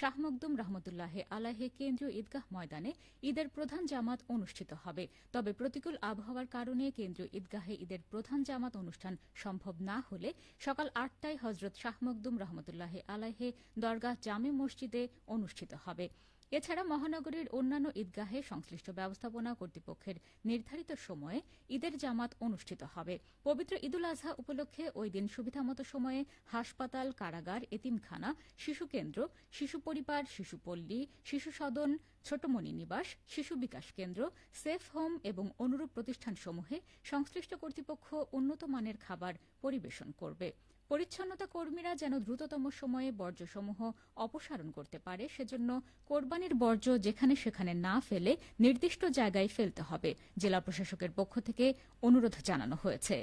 শাহ রহমতুল্লাহে আলাহে কেন্দ্রীয় ঈদগাহ ময়দানে ঈদের প্রধান জামাত অনুষ্ঠিত হবে। তবে প্রতিকূল আবহাওয়ার কারণে কেন্দ্রীয় ঈদগাহে ঈদের প্রধান জামাত অনুষ্ঠান সম্ভব না হলে সকাল আটটায় হজরত শাহ রহমতুল্লাহে রহমতুল্লাহ আলাহে দরগাহ জামে মসজিদে অনুষ্ঠিত হবে। এছাড়া মহানগরীর অন্যান্য ঈদগাহে সংশ্লিষ্ট ব্যবস্থাপনা কর্তৃপক্ষের নির্ধারিত সময়ে ঈদের জামাত অনুষ্ঠিত হবে। পবিত্র ঈদুল আজহা উপলক্ষে ওই দিন সুবিধামতো সময়ে হাসপাতাল, কারাগার, এতিমখানা, শিশু কেন্দ্র, শিশু পরিবার, শিশু পল্লী, শিশু সদন, ছোটমণি নিবাস, শিশু বিকাশ কেন্দ্র, সেফ হোম এবং অনুরূপ প্রতিষ্ঠানসমূহে সংশ্লিষ্ট কর্তৃপক্ষ উন্নত মানের খাবার পরিবেশন করবে। পরিচ্ছন্নতা কর্মীরা যেন দ্রুততম সময়ে বর্জ্যসমূহ অপসারণ করতে পারে, সেজন্য কোরবানির বর্জ্য যেখানে সেখানে না ফেলে নির্দিষ্ট জায়গায় ফেলতে হবে, জেলা প্রশাসকের পক্ষ থেকে অনুরোধ জানানো হয়েছে।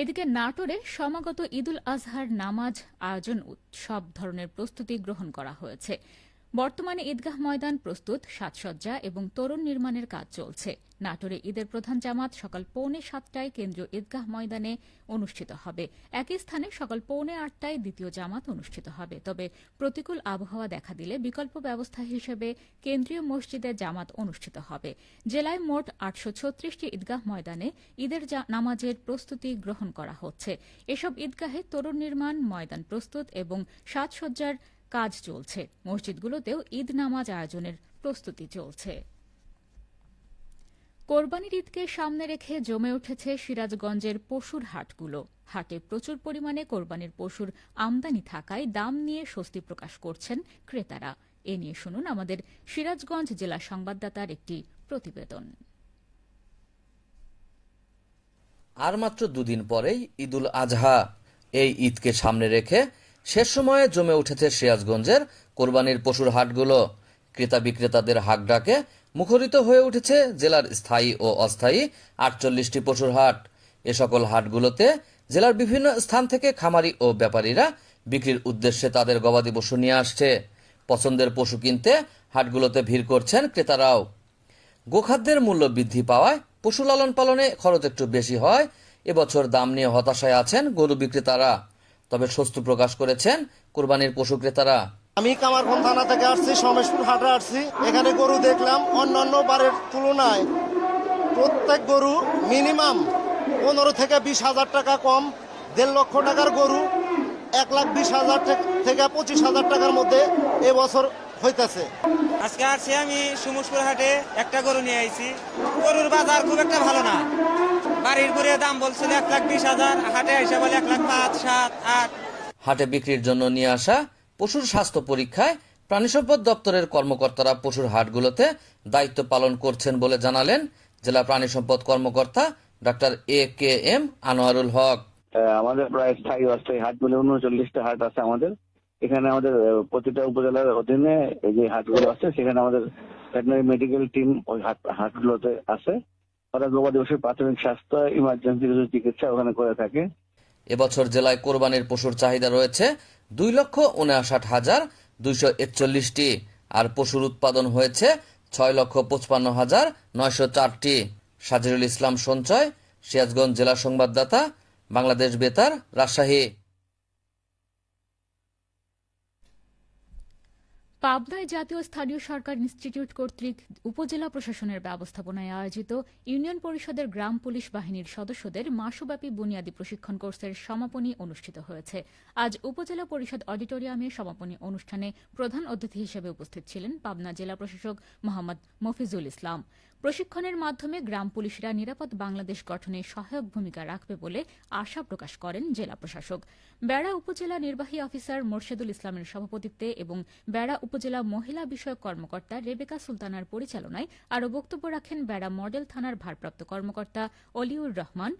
এদিকে নাটোরে সমাগত ঈদুল আজহার নামাজ আয়োজন সব ধরনের প্রস্তুতি গ্রহণ করা হয়েছে। বর্তমানে ঈদগাহ ময়দান প্রস্তুত, সাজসজ্জা এবং তরুণ নির্মাণের কাজ চলছে। নাটোরে ঈদের প্রধান জামাত সকাল পৌনে সাতটায় কেন্দ্রীয় ঈদগাহ ময়দানে অনুষ্ঠিত হবে। একই স্থানে সকাল পৌনে আটটায় দ্বিতীয় জামাত অনুষ্ঠিত হবে। তবে প্রতিকূল আবহাওয়া দেখা দিলে বিকল্প ব্যবস্থা হিসেবে কেন্দ্রীয় মসজিদে জামাত অনুষ্ঠিত হবে। জেলায় মোট আটশো ছত্রিশটি ঈদগাহ ময়দানে ঈদের নামাজের প্রস্তুতি গ্রহণ করা হচ্ছে। এসব ঈদগাহে তরুণ নির্মাণ, ময়দান প্রস্তুত এবং সাজসজ্জার কাজ চলছে। মসজিদগুলোতেও ঈদ নামাজ আয়োজনের প্রস্তুতি চলছে। কোরবানির ঈদকে সামনে রেখে জমে উঠেছে সিরাজগঞ্জের পশুর হাটগুলো। হাটে প্রচুর পরিমাণে কোরবানির পশুর আমদানি থাকায় দাম নিয়ে স্বস্তি প্রকাশ করছেন ক্রেতারা। এ নিয়ে শুনুন আমাদের সিরাজগঞ্জ জেলা সংবাদদাতার একটি প্রতিবেদন। আর মাত্র দুদিন পরেই ঈদুল আজহা এই ঈদকে সামনে রেখে শেষ সময়ে জমে উঠেছে সিরাজগঞ্জের কোরবানির পশুর হাটগুলো। ক্রেতা বিক্রেতাদের হাক ডাকে মুখরিত হয়ে উঠেছে জেলার স্থায়ী ও অস্থায়ী আটচল্লিশটি পশুর হাট। এ সকল হাটগুলোতে জেলার বিভিন্ন স্থান থেকে খামারি ও ব্যাপারীরা বিক্রির উদ্দেশ্যে তাদের গবাদি পশু নিয়ে আসছে। পছন্দের পশু কিনতে হাটগুলোতে ভিড় করছেন ক্রেতারাও। গোখাদ্যের মূল্য বৃদ্ধি পাওয়ায় পশু লালন পালনে খরচ একটু বেশি হয়। এবছর দাম নিয়ে হতাশায় আছেন গরু বিক্রেতারা। তবে স্বস্তি প্রকাশ করেছেন কোরবানির পশু ক্রেতারা। আমি কামারখন থানা থেকে আসছি, সমেশপুর হাটে আসছি। এখানে গরু দেখলাম, অন্যান্য বারের তুলনায় প্রত্যেক গরু মিনিমাম পনেরো থেকে বিশ হাজার টাকা কম, দেড় লক্ষ টাকার গরু, এক লাখ বিশ হাজার থেকে পঁচিশ হাজার টাকার মধ্যে এবছর হইতেছে। আজকে আসছি আমি সুমুসপুর হাটে একটা গরু নিয়ে আইছি। গরুর বাজার খুব একটা ভালো না। বাড়ির গরুর দাম বলছিল এক লাখ বিশ হাজার হাটে এসে বলে এক লাখ পাঁচ সাত আট। হাটে বিক্রির জন্য নিয়ে আসা পশুর স্বাস্থ্য পরীক্ষায় প্রাণী সম্পদ দপ্তরের কর্মকর্তারা পশুর হাটগুলোতে দায়িত্ব পালন করছেন বলে জানালেন জেলা প্রাণী সম্পদ কর্মকর্তা doctor A K M Anwarul Haque. আমাদের প্রায় স্থায়ী অস্থায়ী হাটগুলো উনচল্লিশটা হাট আছে আমাদের। এখানে আমাদের প্রতিটা উপজেলার অধীনে এই যে হাটগুলো আছে, সেখানে আমাদের ভেটেনারি মেডিকেল টিম ওই হাট, হাটগুলোতে আছে। ওরা গবাদি পশুর প্রাথমিক স্বাস্থ্য ইমার্জেন্সি কিছু চিকিৎসা ওখানে করে থাকে। এবছর জেলায় কোরবানির পশুর চাহিদা রয়েছে দুই লক্ষ উনষাট হাজার দুইশো একচল্লিশটি, আর পশুর উৎপাদন হয়েছে ছয় লক্ষ পঁচপান্ন হাজার নয়শো চারটি। সাজিরুল ইসলাম সঞ্চয়, সিরাজগঞ্জ জেলা সংবাদদাতা, বাংলাদেশ বেতার, রাজশাহী। পাবনায় জাতীয় স্থানীয় সরকার ইনস্টিটিউট কর্তৃক উপজেলা প্রশাসনের ব্যবস্থাপনায় আয়োজিত ইউনিয়ন পরিষদের গ্রাম পুলিশ বাহিনীর সদস্যদের মাসব্যাপী বুনিয়াদী প্রশিক্ষণ কোর্সের সমাপনী অনুষ্ঠিত হয়েছে। আজ উপজেলা পরিষদ অডিটোরিয়ামে সমাপনী অনুষ্ঠানে প্রধান অতিথি হিসেবে উপস্থিত ছিলেন পাবনা জেলা প্রশাসক মোহাম্মদ মফিজুল ইসলাম। প্রশিক্ষণের মাধ্যমে গ্রাম পুলিশরা নিরাপদ বাংলাদেশ গঠনে সহায়ক ভূমিকা রাখবে বলে আশা প্রকাশ করেন জেলা প্রশাসক। বেড়া উপজেলা নির্বাহী অফিসার মোর্শেদুল ইসলামের সভাপতিত্বে এবং বেড়া উপজেলা মহিলা বিষয়ক কর্মকর্তা রেবেকা সুলতানার পরিচালনায় আরও বক্তব্য রাখেন বেড়া মডেল থানার ভারপ্রাপ্ত কর্মকর্তা অলিউর রহমান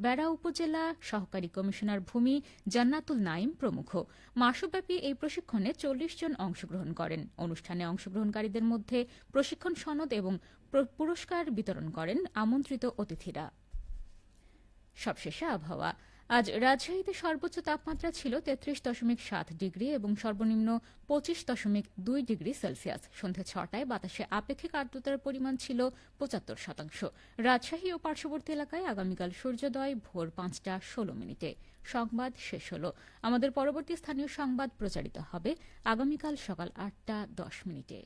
বেড়া উপজেলা সহকারী কমিশনার ভূমি জান্নাতুল নাইম প্রমুখ। মাসব্যাপী এই প্রশিক্ষণে চল্লিশ জন অংশগ্রহণ করেন। অনুষ্ঠানে অংশগ্রহণকারীদের মধ্যে প্রশিক্ষণ সনদ এবং পুরস্কার বিতরণ করেন আমন্ত্রিত অতিথিরা। সবশেষে আবহাওয়া। আজ রাজশাহীতে সর্বোচ্চ তাপমাত্রা ছিল তেত্রিশ দশমিক সাত ডিগ্রি এবং সর্বনিম্ন পঁচিশ দশমিক দুই ডিগ্রি সেলসিয়াস। সন্ধ্যা ছটায় বাতাসে আপেক্ষিক আর্দ্রতার পরিমাণ ছিল পঁচাত্তর শতাংশ। রাজশাহী ও পার্শ্ববর্তী এলাকায় আগামীকাল সূর্যোদয়, ভোর পাঁচটা ষোলো মিনিটে। সংবাদ শেষ হল। আমাদের পরবর্তী স্থানীয় সংবাদ প্রচারিত হবে আগামীকাল সকাল আটটা দশ মিনিটে।